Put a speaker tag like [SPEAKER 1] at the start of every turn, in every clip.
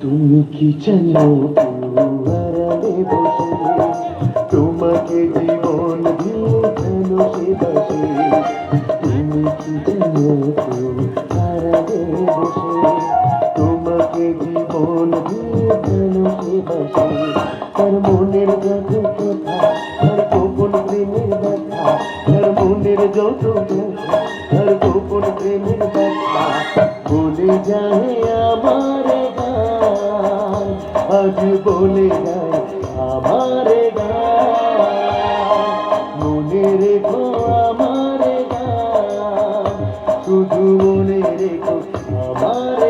[SPEAKER 1] তুমি কি জানো আরামে বসে মনের যত কথা, তার গোপন প্রেমের ব্যথা, তার মনের যত ব্যথা, তার গোপন প্রেমের ব্যথা। বলে যায় আমার গান আজ বলে যায় আমার গান। মনে রেখো আমার গান, শুধু মনে রেখো আমার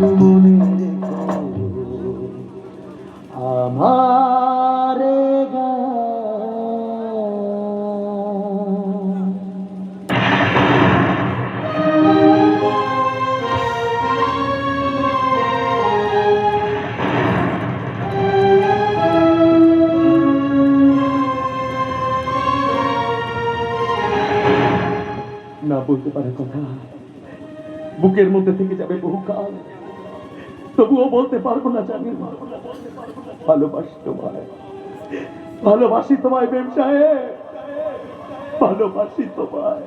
[SPEAKER 2] মনে আমার
[SPEAKER 1] না বলতে পারে কথা। বুকের মধ্যে থেকে যাবে বহুকাল। তবুও বলতে পারব না জানি ভালোবাসি তোমায়। ভালোবাসি তোমায় ভালোবাসি তোমায়।